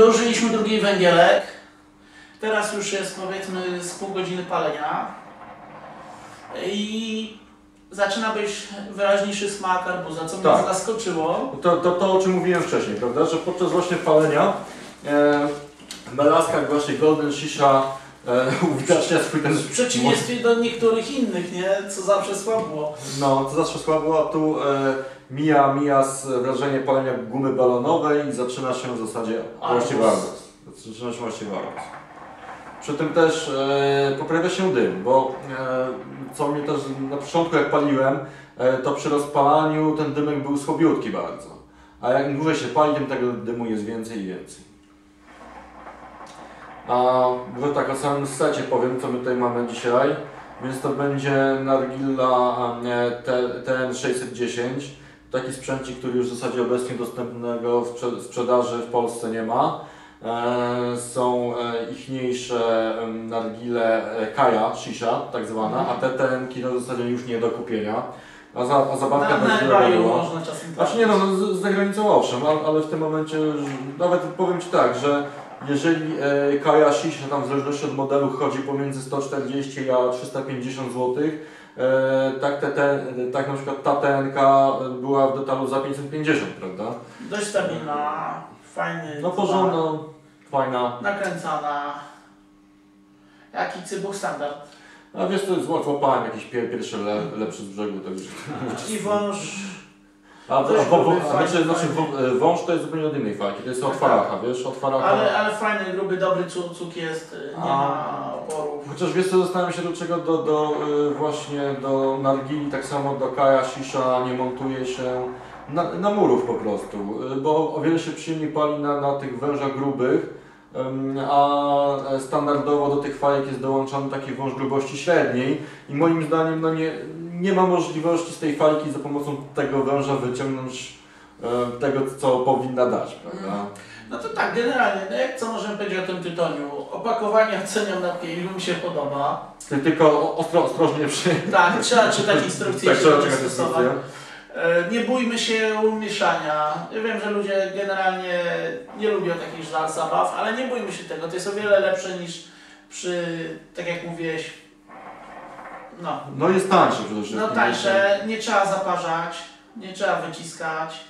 Dożyliśmy drugi węgielek. Teraz już jest powiedzmy z pół godziny palenia. I zaczyna być wyraźniejszy smak arbuza, co mnie Tak. zaskoczyło. To, to, to o czym mówiłem wcześniej, prawda? Że podczas właśnie palenia e, melaska właśnie Golden Shisha e, uwidacznia swój ten... W przeciwieństwie do niektórych innych, nie? Co zawsze słabo. No, to zawsze słabo, a tu e, mija, mija z wrażenie palenia gumy balonowej i zaczyna się w zasadzie właściwy arbuz. Zaczyna się właściwy arbuz. Przy tym też e, poprawia się dym, bo e, co mnie też na początku jak paliłem, e, to przy rozpalaniu ten dymek był słabiutki bardzo. A jak im dłużej się pali, tym tego dymu jest więcej i więcej. A że tak o samym secie powiem, co my tutaj mamy dzisiaj. Więc to będzie Nargilla e, T- TN610. Taki sprzęcik, który już w zasadzie obecnie dostępnego w sprze- sprzedaży w Polsce nie ma. E, są e, ichniejsze nargile e, Kaja, Shisha tak zwana, a te TN-ki w zasadzie już nie do kupienia. A, za, a zabawka Na, na eBayu można czasem Znaczy nie no, no z, z zagranicą owszem, ale, ale w tym momencie już- nawet powiem Ci tak, że jeżeli e, Kaja Shisha tam w zależności od modelu chodzi pomiędzy 140 a 350 zł, e, tak, te, te, tak na przykład ta TNK była w detalu za 550, prawda? Dość stabilna, fajny. No porządna, fajna. Nakręcana. Jaki cybuch standard. A wiesz, to jest łatwo łapałem jakiś pier, pierwszy le, lepszy z brzegu, także... I wąż. A, a, a, gruby, a, znaczy, znaczy wą- wąż to jest zupełnie od innej fajki, to jest od faracha, wiesz, od faracha. Ale, ale fajny, gruby, dobry cu- cuk jest, y, nie A. ma oporów. Chociaż wiesz co, zastanawiam się do czego do, do y, właśnie do nargili, tak samo do kaja, shisha nie montuje się na, na murów po prostu, bo o wiele się przyjemniej pali na, na tych wężach grubych, a standardowo do tych fajek jest dołączony taki wąż grubości średniej i moim zdaniem no nie, nie ma możliwości z tej fajki za pomocą tego węża wyciągnąć y, tego, co powinna dać, prawda? No to tak, generalnie, no jak co możemy powiedzieć o tym tytoniu? Opakowanie oceniam na 5, mi się podoba. Ty, tylko ostro, ostrożnie przy... Tak, trzeba czytać instrukcje, Tak, trzeba dostosować. instrukcję. E, Nie bójmy się mieszania. Ja wiem, że ludzie generalnie nie lubią takich żal zabaw, ale nie bójmy się tego. To jest o wiele lepsze niż przy, tak jak mówiłeś, no, No jest tańsze przede wszystkim. no tańsze, nie trzeba zaparzać, nie trzeba wyciskać.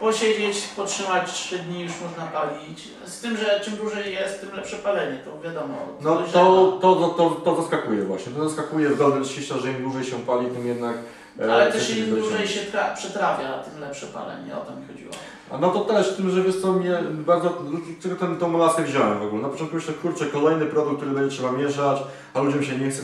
Posiedzieć, potrzymać 3 dni już można palić. Z tym, że czym dłużej jest, tym lepsze palenie, to wiadomo. No dojrzewa. to, to, to, to zaskakuje właśnie. To zaskakuje w Golden Shisha, że im dłużej się pali, tym jednak... e, Ale też im dłużej się tra- przetrawia, tym lepsze palenie, o to mi chodziło. A no to też tym, że wiesz co, mnie bardzo... Czego ten, tą lasę wziąłem w ogóle? Na początku myślę, kurczę, kolejny produkt, który będzie trzeba mieszać, a ludziom się nie chce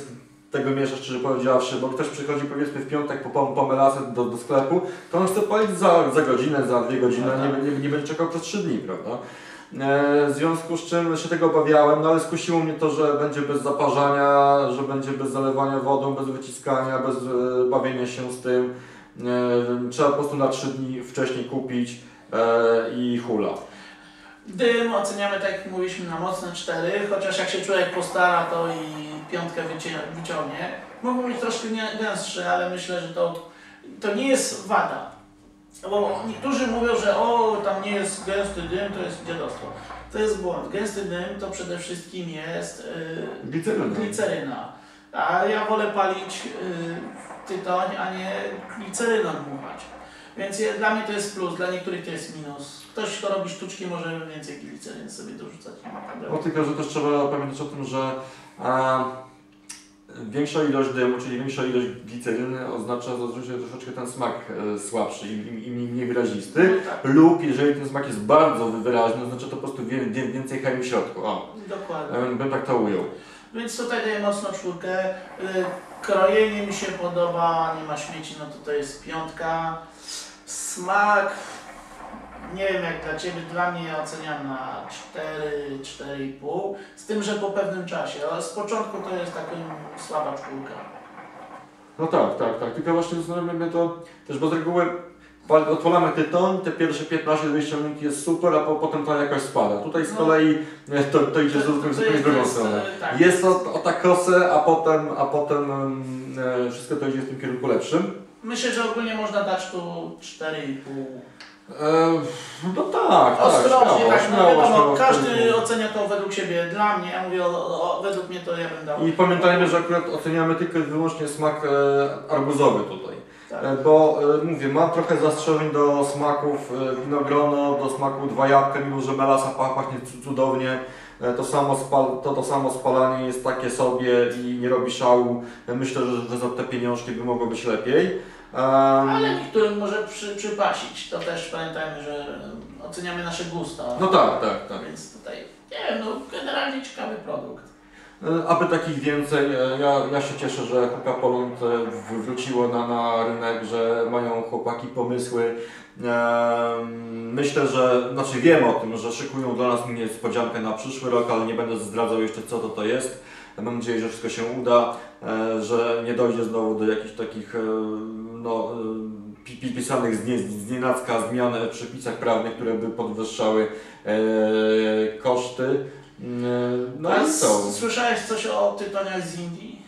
tego mieszać, szczerze powiedziawszy, bo ktoś przychodzi powiedzmy w piątek po, po, po melasę do, do sklepu, to on chce palić za, za godzinę, za dwie godziny, tak. nie, nie, nie będzie czekał przez trzy dni, prawda? E, w związku z czym się tego obawiałem, no ale skusiło mnie to, że będzie bez zaparzania, że będzie bez zalewania wodą, bez wyciskania, bez e, bawienia się z tym. E, trzeba po prostu na trzy dni wcześniej kupić i hula. Dym oceniamy tak jak mówiliśmy na mocne 4, chociaż jak się człowiek postara to i piątkę wycie- wyciągnie. Mogą być troszkę gęstsze, ale myślę, że to, to nie jest wada. Bo niektórzy mówią, że o tam nie jest gęsty dym, to jest dziadostwo. To jest błąd. Gęsty dym to przede wszystkim jest yy, Gliceryna. gliceryna. A ja wolę palić yy, tytoń, a nie gliceryną dmuchać. Więc dla mnie to jest plus, dla niektórych to jest minus. Ktoś, kto robi sztuczki, może więcej gliceryny sobie dorzucać. Ma No tylko, że też trzeba pamiętać o tym, że e, większa ilość dymu, czyli większa ilość gliceryny oznacza zazwyczaj troszeczkę ten smak e, słabszy i, i, i mniej wyrazisty. No tak, Lub jeżeli ten smak jest bardzo wyraźny, oznacza to po prostu wie, wie, więcej chemii w środku. O, dokładnie. e, bym tak to ujął. Więc tutaj daję mocno czwórkę. Krojenie mi się podoba, nie ma śmieci, no to to jest piątka. Smak, nie wiem jak dla Ciebie, dla mnie oceniam na 4, 4,5. Z tym, że po pewnym czasie, ale z początku to jest taka słaba czwórka. No tak, tak, tak. Tylko właśnie zastanawiam mnie to też, bo z reguły odpalamy tytoń, te pierwsze 15-20 minut jest super, a po, potem ta jakość spada. Tutaj z No. kolei e, to, to idzie zupełnie w drugą stronę. e, tak. Jest o, o takosę, a potem, a potem em, e, wszystko to idzie w tym kierunku lepszym. Myślę, że ogólnie można dać tu 4,5. E, no tak, tak, Ostrożnie, śmiało, tak, no wiadomo, każdy ocenia to według siebie. Dla mnie, ja mówię, o, o, według mnie to ja bym dał. I pamiętajmy, że akurat oceniamy tylko i wyłącznie smak e, arbuzowy tutaj. Tak. E, bo e, mówię, mam trochę zastrzeżeń do smaków e, winogrono, do smaku dwa jabłka, mimo że melasa pach- pachnie cu- cudownie. To, samo spal, to, to samo spalanie jest takie sobie i nie robi szału. Myślę, że, że za te pieniążki by mogło być lepiej. Em, Ale niektórym może przy, przypasić. To też pamiętajmy, że oceniamy nasze gusta. no tak, tak, tak. Więc tutaj, nie wiem, no generalnie ciekawy produkt. E, Aby takich więcej, e, ja, ja się cieszę, że Coca Poland e, wróciło na, na rynek, że mają chłopaki pomysły. Myślę, że, znaczy wiem o tym, że szykują dla nas niespodziankę na przyszły rok, ale nie będę zdradzał jeszcze co to to jest. Mam nadzieję, że wszystko się uda, że nie dojdzie znowu do jakichś takich no, pi- pi- pisanych z, z nienacka zmian w przepisach prawnych, które by podwyższały koszty. E, No i? Słyszałeś coś o tytoniach z Indii?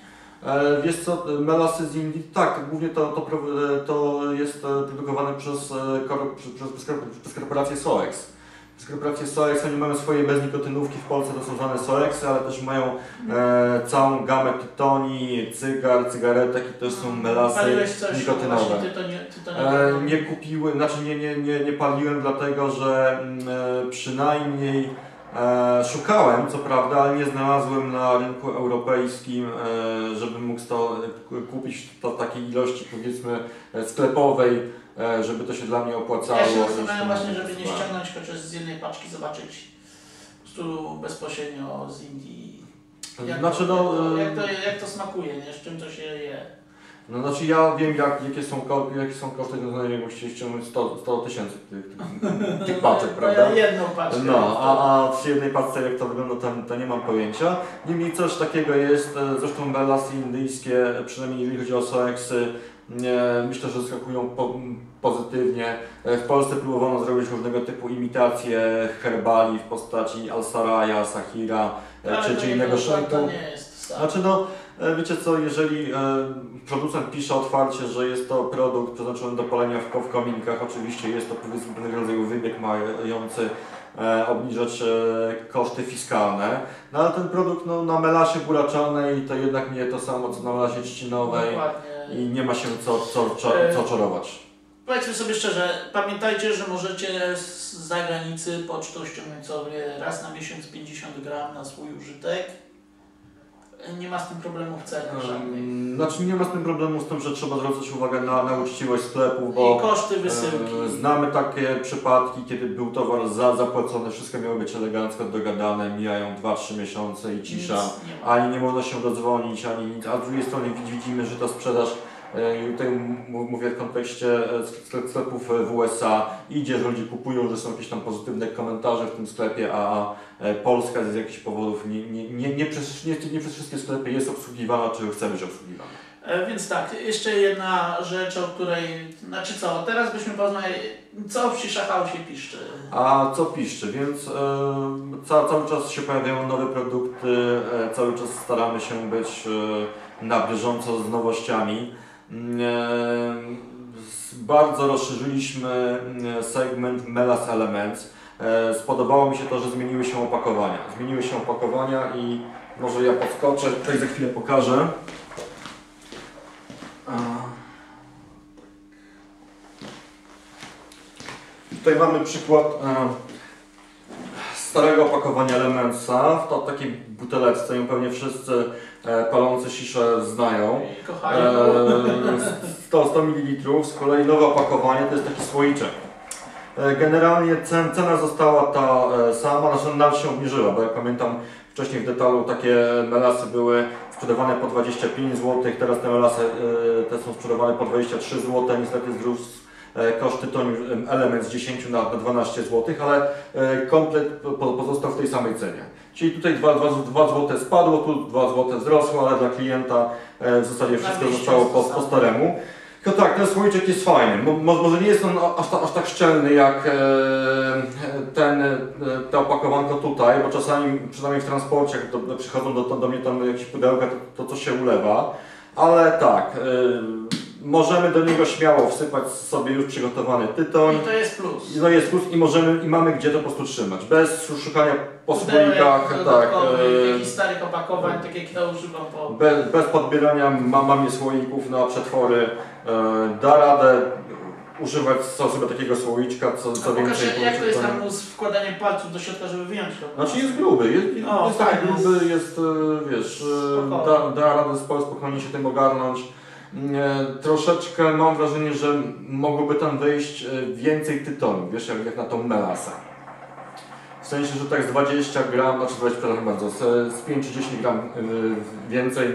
E, Wiesz co, melasy z Indii, tak, głównie to, to, pro- to jest e, produkowane przez, e, przez, przez, przez, kor- przez korporację Soex. Przez korporację Soex, oni mają swoje beznikotynówki, w Polsce to są zwane Soexy, ale też mają e, całą gamę tytoni, cygar, cygaretek i też są melasy Paliłeś coś nikotynowe. tytonie? E, nie kupiłem, znaczy nie, nie, nie, nie paliłem dlatego, że mm, e, przynajmniej e, szukałem, co prawda, ale nie znalazłem na rynku europejskim, e, żebym mógł to e, kupić to takiej ilości powiedzmy e, sklepowej, e, żeby to się dla mnie opłacało. Ja się zastanawiam właśnie, żeby nie ściągnąć chociaż z jednej paczki, zobaczyć po prostu bezpośrednio z Indii. Jak, Znaczy, to, no, jak, to, e, jak, to, jak to smakuje, nie? z czym to się je. No znaczy ja wiem jak, jakie, są, ko- jakie są koszty, znajomych, jak musicie ściągnąć 100 100 tysięcy tych, tych, tych paczek, prawda? jedną paczkę. No, a, a w jednej paczce jak to wygląda, to, to nie mam pojęcia. Niemniej coś takiego jest, e, zresztą melasy indyjskie, przynajmniej jeżeli chodzi o soeksy, myślę, że zaskakują po, pozytywnie. E, W Polsce próbowano zrobić różnego typu imitacje herbali w postaci Alsaraja, Sahira e, Ale czy, czy innego sam. Znaczy no, wiecie co, jeżeli e, producent pisze otwarcie, że jest to produkt przeznaczony do palenia w, ko- w kominkach, oczywiście jest to powiedzmy pewnego rodzaju wybieg mający e, obniżać e, koszty fiskalne, no ale ten produkt no, na melasie buraczanej to jednak nie to samo co na melasie trzcinowej Dokładnie. i nie ma się co, co, co, co czarować. Powiedzmy sobie szczerze, pamiętajcie, że możecie z zagranicy pocztą ściągnąć sobie raz na miesiąc 50 gram na swój użytek. Nie ma z tym problemów cennych żadnych. Znaczy nie ma z tym problemu z tym, że trzeba zwracać uwagę na, na uczciwość sklepów, I bo koszty wysyłki. E, Znamy takie przypadki, kiedy był towar za, zapłacony, wszystko miało być elegancko dogadane, mijają 2-3 miesiące i cisza, Nic nie ma. ani nie można się dodzwonić, ani nic, a z drugiej strony widz- widzimy, że ta sprzedaż, i tutaj mówię w kontekście e, sklep- sklepów e, w USA, idzie, że ludzie kupują, że są jakieś tam pozytywne komentarze w tym sklepie, a e, Polska z jakichś powodów nie, nie, nie, nie, przez, nie, nie przez wszystkie sklepy jest obsługiwana, czy chce być obsługiwana. E, Więc tak, jeszcze jedna rzecz, o której, znaczy co, teraz byśmy poznali, co w Shishahausie piszczy. A co piszczy, więc e, ca, cały czas się pojawiają nowe produkty, e, cały czas staramy się być e, na bieżąco z nowościami. Bardzo rozszerzyliśmy mm, segment Melas Elements. E, spodobało mi się to, że zmieniły się opakowania. Zmieniły się opakowania i może ja podskoczę, tutaj za chwilę pokażę. Tutaj mamy przykład e, starego opakowania Elementsa. W to takiej buteleczce ją pewnie wszyscy e, palący siszę znają. Kochają. E, 100, 100 ml. Z kolei nowe opakowanie to jest taki słoiczek. E, Generalnie cen, cena została ta e, sama, znaczy nawet się obniżyła, bo jak pamiętam wcześniej w detalu takie melasy były sprzedawane po 25 zł, teraz te melasy e, te są sprzedawane po 23 zł, niestety wzrósł e, koszt tytoniu em, element z 10 na, na 12 zł, ale e, komplet po, pozostał w tej samej cenie. Czyli tutaj 2, 2, 2 zł spadło, tu 2 zł wzrosło, ale dla klienta e, w zasadzie wszystko zostało to po, po staremu. Tylko tak, ten słoiczek jest fajny. Mo, mo- może nie jest on aż, ta- aż tak szczelny jak e, ten, e, te opakowanko tutaj, bo czasami, przynajmniej w transporcie, jak do, do, przychodzą do, do mnie tam jakieś pudełka, to, to coś się ulewa. Ale tak, możemy do niego śmiało wsypać sobie już przygotowany tytoń. I to jest plus. I No jest plus i możemy i mamy gdzie to po prostu trzymać. Bez szukania po słoikach, tak. e, jakichś starych opakowań, tak jak ja używam po... Bez, bez podbierania ma, mamie słoików na przetwory. E, da radę używać sobie takiego słoiczka, co, co pokaż, więcej. jak to jest tam z wkładaniem palców do środka, żeby wyjąć to? Znaczy jest gruby, jest, O, jest tak fajny, gruby, jest, e, wiesz, e, da, da radę spo- spokojnie się tym ogarnąć. E, Troszeczkę mam wrażenie, że mogłoby tam wejść e, więcej tytonu, wiesz, jak, jak na tą melasę. W sensie, że tak z 20 gram, znaczy 20, przepraszam bardzo, z, z 5 czy 10 gram e, więcej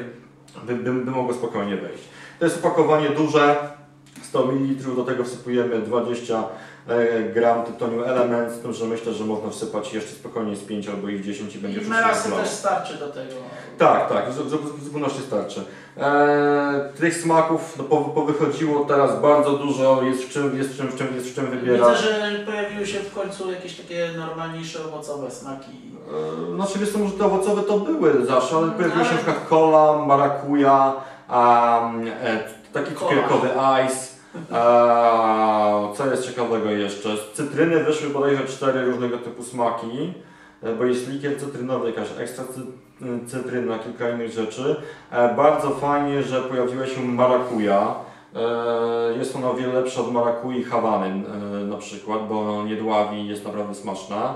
by, by, by mogło spokojnie wejść. To jest opakowanie duże, 100 ml, do tego wsypujemy 20 e, gram tytoniu element, z tym, że myślę, że można wsypać jeszcze spokojnie z 5 albo i 10 i będzie I brało. też starczy do tego. Tak, tak, w zupełności starczy. E, tych smaków no, po, powychodziło teraz bardzo dużo, jest w czym, jest w czym, w czym, jest w czym Widzę, wybierać. że pojawiły się w końcu jakieś takie normalniejsze owocowe smaki. E, wiesz co, może te owocowe to były zawsze, ale pojawiły się Ale- na przykład cola, marakuja, um, e, taki cukierkowy ice. E, co jest ciekawego jeszcze? Z cytryny wyszły bodajże cztery różnego typu smaki, e, bo jest likier cytrynowy, jakaś ekstra cy, cytryna, kilka innych rzeczy. E, bardzo fajnie, że pojawiła się marakuja. E, Jest ona o wiele lepsza od marakui Hawany e, na przykład, bo nie dławi, jest naprawdę smaczna.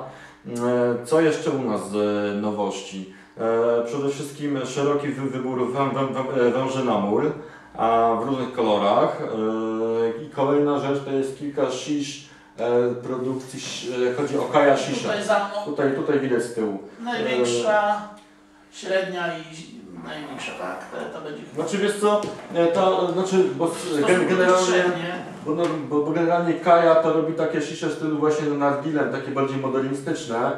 E, Co jeszcze u nas z e, nowości? Przede wszystkim szeroki wy- wybór wę, wę, wę, a w różnych kolorach. E, I kolejna rzecz to jest kilka shish e, produkcji, e, chodzi o Kaja Shisha. Tutaj za mną Tutaj, tutaj widać z tyłu. największa, średnia i najmniejsza, tak? To, to będzie Znaczy wiesz co, to znaczy, bo generalnie, bo, no, bo, bo generalnie Kaja to robi takie shisze stylu właśnie na nargilem, takie bardziej modernistyczne.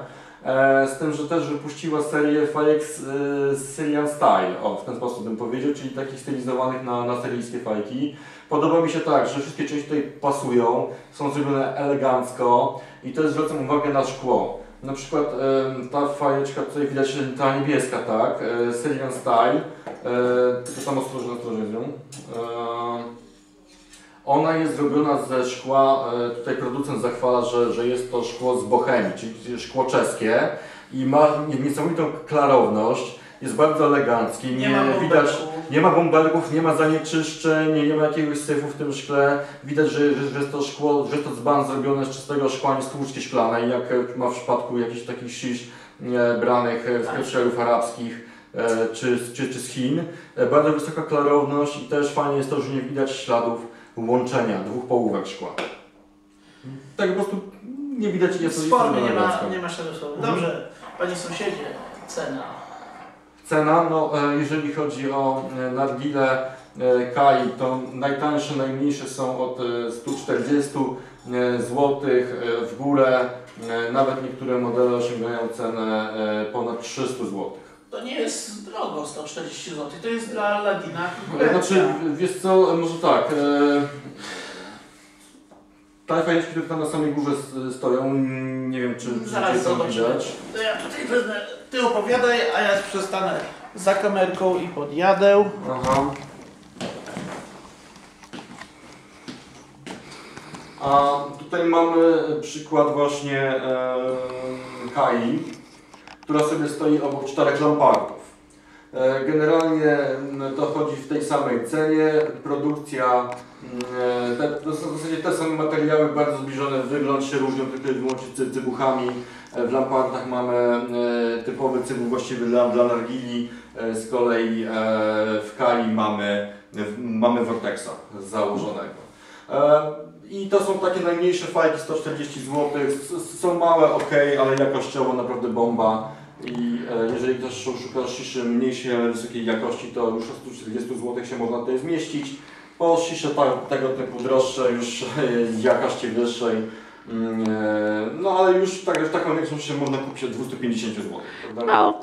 E, z tym, że też wypuściła serię fajek z e, Syrian Style, o w ten sposób bym powiedział, czyli takich stylizowanych na, na syryjskie fajki. Podoba mi się tak, że wszystkie części tutaj pasują, są zrobione elegancko i też zwracam uwagę na szkło. Na przykład e, ta fajeczka tutaj widać, ta niebieska, tak, Syrian Style, to tam ostrożnie, ostrożnie z nią. Ona jest zrobiona ze szkła, e, tutaj producent zachwala, że, że jest to szkło z Bohemii, czyli szkło czeskie i ma nie- niesamowitą klarowność, jest bardzo elegancki, nie, Nie ma widać, nie ma bąbelków, nie ma zanieczyszczeń, nie, nie ma jakiegoś syfu w tym szkle. Widać, że, że, że jest to szkło, że jest to dzban zrobione z czystego szkła, nie z tłuczki szklanej, jak ma w przypadku jakichś takich e, branych e, z krajów arabskich e, czy, czy, czy z Chin. Bardzo wysoka klarowność i też fajnie jest to, że nie widać śladów łączenia dwóch połówek szkła. Tak po prostu nie widać jest formy nie ma, nie ma śladów słowa. Mhm. Dobrze, panie sąsiedzie, cena. Cena, no e, jeżeli chodzi o e, nargile e, Kai, to najtańsze, najmniejsze są od e, 140 zł w górę. Nawet niektóre modele osiągają cenę ponad 300 zł. To nie jest drogo, 140 zł. To jest dla Ladina Znaczy, wiesz co, może tak. E, te fajeczki, które tam na samej górze stoją, nie wiem czy, czy Zaraz zobaczymy. widać. To ja tutaj wezmę, ty opowiadaj, a ja przestanę za kamerką i podjadę. Aha. A tutaj mamy przykład właśnie e, Kai, która sobie stoi obok czterech lampardów. E, generalnie m, to chodzi w tej samej cenie, produkcja, m, te, to są w zasadzie te same materiały, bardzo zbliżone, wygląd się różnią tylko i wyłącznie cy, cybuchami. E, W lampardach mamy e, typowy cybuch właściwy dla, dla nargili, E, Z kolei e, w Kali mamy, mamy Vortexa założonego. E, I to są takie najmniejsze fajki, 140 zł. Są małe, ok, ale jakościowo naprawdę bomba. I e, jeżeli ktoś szuka sziszy mniejszej, ale wysokiej jakości, to już o 140 zł się można tutaj zmieścić. Po szisze ta, tego typu droższe, już e, jakości wyższej. Mm, e, No ale już tak, taką większą się można kupić od 250 zł. No.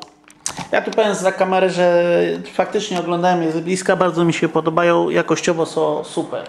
Ja tu powiem za kamerę, że faktycznie oglądałem je z bliska, bardzo mi się podobają, jakościowo są super.